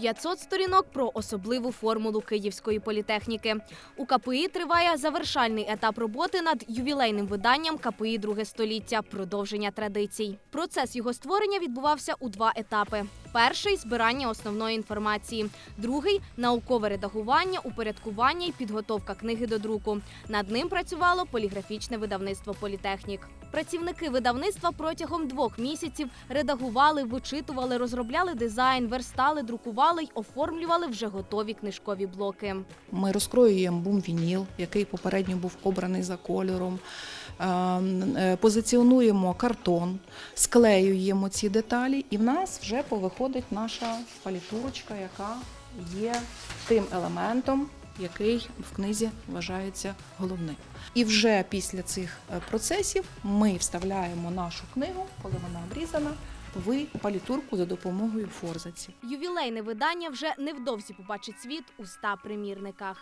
500 сторінок про особливу формулу Київської політехніки. У КПІ триває завершальний етап роботи над ювілейним виданням КПІ Друге століття продовження традицій. Процес його створення відбувався у два етапи: перший збирання основної інформації, другий наукове редагування, упорядкування і підготовка книги до друку. Над ним працювало поліграфічне видавництво Політехнік. Працівники видавництва протягом двох місяців редагували, вичитували, розробляли дизайн, верстали, друкували й оформлювали вже готові книжкові блоки. Ми розкроюємо бум-вініл, який попередньо був обраний за кольором. е, е, Позиціонуємо картон, склеюємо ці деталі, і в нас вже повиходить наша палітурочка, яка є тим елементом, який в книзі вважається головним. І вже після цих е, процесів ми вставляємо нашу книгу, коли вона обрізана, в палітурку за допомогою форзаці. Ювілейне видання вже невдовзі побачить світ у ста примірниках.